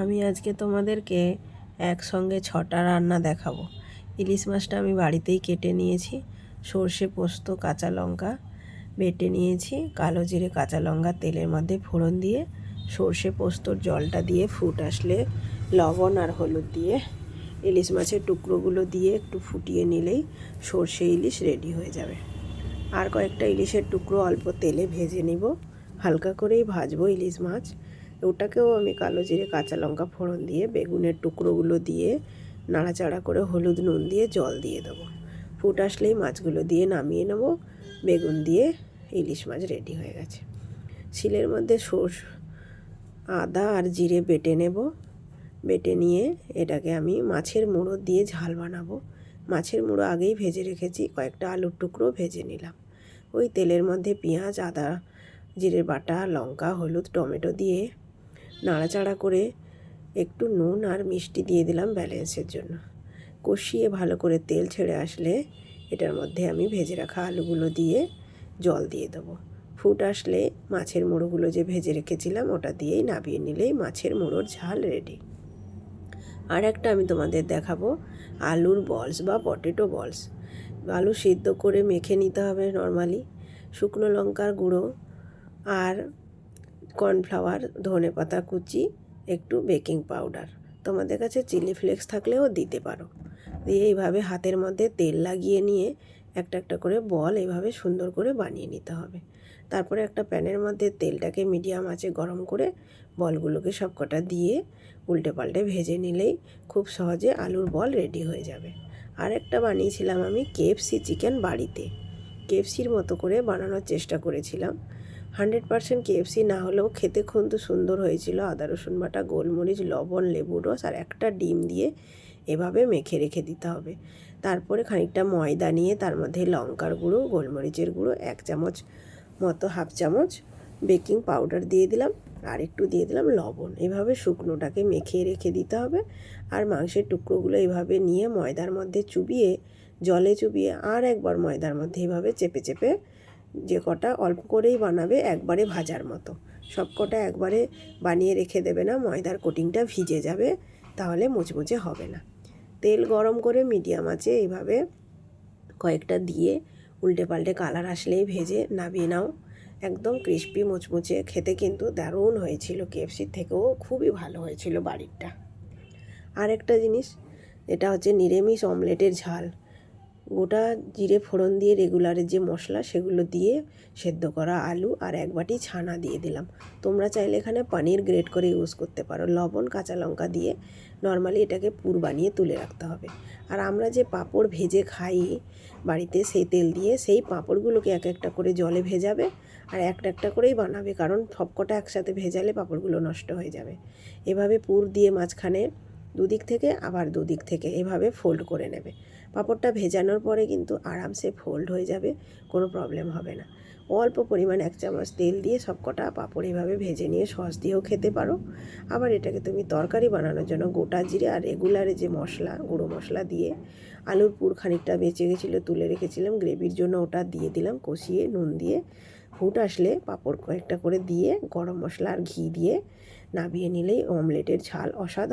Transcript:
আমি আজকে তোমাদেরকে একসঙ্গে ছটা রান্না দেখাবো। ইলিশ মাছটা আমি বাড়িতেই কেটে নিয়েছি, সর্ষে পোস্ত, কাঁচা লঙ্কা বেটে নিয়েছি, কালো জিরে, কাঁচা লঙ্কা তেলের মধ্যে ফোড়ন দিয়ে, সর্ষে পোস্তর জলটা দিয়ে, ফুট আসলে লবণ আর হলুদ দিয়ে, ইলিশ মাছের টুকরোগুলো দিয়ে একটু ফুটিয়ে নিলেই সর্ষে ইলিশ রেডি হয়ে যাবে। আর কয়েকটা ইলিশের টুকরো অল্প তেলে ভেজে নিব, হালকা করেই ভাজবো ইলিশ মাছ। ওটাকেও আমি কালো জিরে কাঁচা লঙ্কা ফোড়ন দিয়ে, বেগুনের টুকরোগুলো দিয়ে, নাড়াচাড়া করে হলুদ নুন দিয়ে জল দিয়ে দেবো। ফুট আসলেই মাছগুলো দিয়ে নামিয়ে নেব। বেগুন দিয়ে ইলিশ মাছ রেডি হয়ে গেছে। শিলের মধ্যে সর্ষ আদা আর জিরে বেটে নেব। বেটে নিয়ে এটাকে আমি মাছের মুড়ো দিয়ে ঝাল বানাবো। মাছের মুড়ো আগেই ভেজে রেখেছি, কয়েকটা আলুর টুকরো ভেজে নিলাম। ওই তেলের মধ্যে পেঁয়াজ, আদা, জিরের বাটা, লঙ্কা, হলুদ, টমেটো দিয়ে নাড়াচাড়া করে একটু নুন আর মিষ্টি দিয়ে দিলাম ব্যালেন্সের জন্য। কষিয়ে ভালো করে তেল ছেড়ে আসলে এটার মধ্যে আমি ভেজে রাখা আলুগুলো দিয়ে জল দিয়ে দেবো। ফুট আসলে মাছের মুড়োগুলো যে ভেজে রেখেছিলাম ওটা দিয়েই নাবিয়ে নিলেই মাছের মুড়োর ঝাল রেডি। আর একটা আমি তোমাদের দেখাবো, আলুর বলস বা পটেটো বলস। আলু সিদ্ধ করে মেখে নিতে হবে নর্মালি। শুকনো লঙ্কার গুঁড়ো আর কর্নফ্লাওয়ার, ধনে পাতা কুচি, একটু বেকিং পাউডার। তোমাদের কাছে চিলি ফ্লেক্স থাকলেও দিতে পারো। দিয়ে এইভাবে হাতের মধ্যে তেল লাগিয়ে নিয়ে একটা একটা করে বল এইভাবে সুন্দর করে বানিয়ে নিতে হবে। তারপরে একটা প্যানের মধ্যে তেলটাকে মিডিয়াম আঁচে গরম করে বলগুলোকে সবকটা দিয়ে উল্টে পাল্টে ভেজে নিলেই খুব সহজে আলুর বল রেডি হয়ে যাবে। আর একটা বানিয়েছিলাম আমি কেএফসি চিকেন বাড়িতে। কেএফসির মতো করে বানানোর চেষ্টা করেছিলাম। হান্ড্রেড পারসেন্ট কেএফসি না হলেও খেতে কিন্তু সুন্দর হয়েছিল। আদা, রসুন বাটা, গোলমরিচ, লবণ, লেবুর রস আর একটা ডিম দিয়ে এভাবে মেখে রেখে দিতে হবে। তারপরে খানিকটা ময়দা নিয়ে তার মধ্যে লঙ্কার গুঁড়ো, গোলমরিচের গুঁড়ো, এক চামচ মতো হাফ চামচ বেকিং পাউডার দিয়ে দিলাম আর একটু দিয়ে দিলাম লবণ। এভাবে শুকনোটাকে মেখে রেখে দিতে হবে আর মাংসের টুকরোগুলো এভাবে নিয়ে ময়দার মধ্যে চুবিয়ে, জলে চুবিয়ে আর একবার ময়দার মধ্যে এভাবে চেপে চেপে যে কটা অল্প করেই বানাবে একবারে ভাজার মতো। সব কটা একবারে বানিয়ে রেখে দেবে না, ময়দার কোটিংটা ভিজে যাবে, তাহলে মুচমুচে হবে না। তেল গরম করে মিডিয়াম আছে এইভাবে কয়েকটা দিয়ে উল্টে পাল্টে কালার আসলেই ভেজে নামিয়ে নাও। একদম ক্রিস্পি মুচমুচে, খেতে কিন্তু দারুণ হয়েছিল কেএফসির থেকেও, খুবই ভালো হয়েছিল বাড়িরটা। আর একটা জিনিস, এটা হচ্ছে নিরামিষ অমলেটের ঝাল। গোটা জিরে ফোড়ন দিয়ে রেগুলারের যে মশলা সেগুলো দিয়ে সেদ্ধ করা আলু আর এক বাটি ছানা দিয়ে দিলাম। তোমরা চাইলে এখানে পনির গ্রেট করে ইউজ করতে পারো। লবণ, কাঁচা লঙ্কা দিয়ে নর্মালি এটাকে পুর বানিয়ে তুলে রাখতে হবে। আর আমরা যে পাঁপড় ভেজে খাই বাড়িতে সেই তেল দিয়ে সেই পাঁপড়গুলোকে এক একটা করে জলে ভেজাবে আর একটা একটা করেই বানাবে। কারণ সবকটা একসাথে ভেজালে পাঁপড়গুলো নষ্ট হয়ে যাবে। এভাবে পুর দিয়ে মাঝখানে দুদিক থেকে আবার দুদিক থেকে এভাবে ফোল্ড করে নেবে। পাঁপড়টা ভেজানোর পরে কিন্তু আরামসে ফোল্ড হয়ে যাবে, কোনো প্রবলেম হবে না। অল্প পরিমাণ এক চামচ তেল দিয়ে সবকটা পাঁপড় এভাবে ভেজে নিয়ে সস দিয়েও খেতে পারো। আবার এটাকে তুমি তরকারি বানানোর জন্য গোটা জিরে আর রেগুলারে যে মশলা, গুঁড়ো মশলা দিয়ে আলুর পুর খানিকটা বেঁচে গেছিল, তুলে রেখেছিলাম, গ্রেভির জন্য ওটা দিয়ে দিলাম, কষিয়ে নুন দিয়ে। ফুট আসলে পাঁপড় কয়েকটা করে দিয়ে গরম মশলা আর ঘি দিয়ে নাবিয়ে নিলেই অমলেটের ঝাল অসাধারণ।